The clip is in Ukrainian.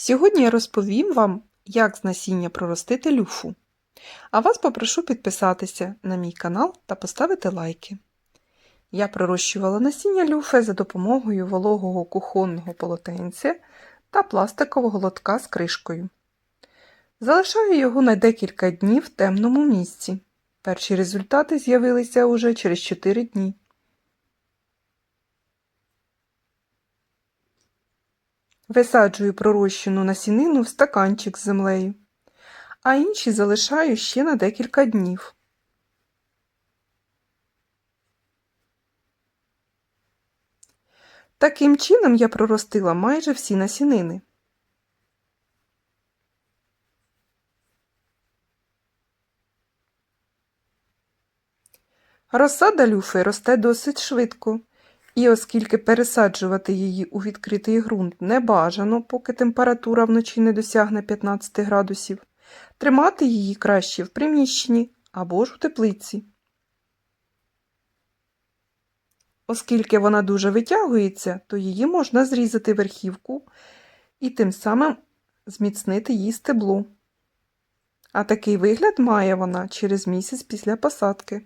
Сьогодні я розповім вам, як з насіння проростити люфу. А вас попрошу підписатися на мій канал та поставити лайки. Я пророщувала насіння люфи за допомогою вологого кухонного полотенця та пластикового лотка з кришкою. Залишаю його на декілька днів в темному місці. Перші результати з'явилися уже через 4 дні. Висаджую пророщену насінину в стаканчик з землею, а інші залишаю ще на декілька днів. Таким чином я проростила майже всі насінини. Розсада люфи росте досить швидко, і оскільки пересаджувати її у відкритий ґрунт не бажано, поки температура вночі не досягне 15 градусів, тримати її краще в приміщенні або ж у теплиці. Оскільки вона дуже витягується, то її можна зрізати верхівку і тим самим зміцнити її стебло. А такий вигляд має вона через місяць після посадки.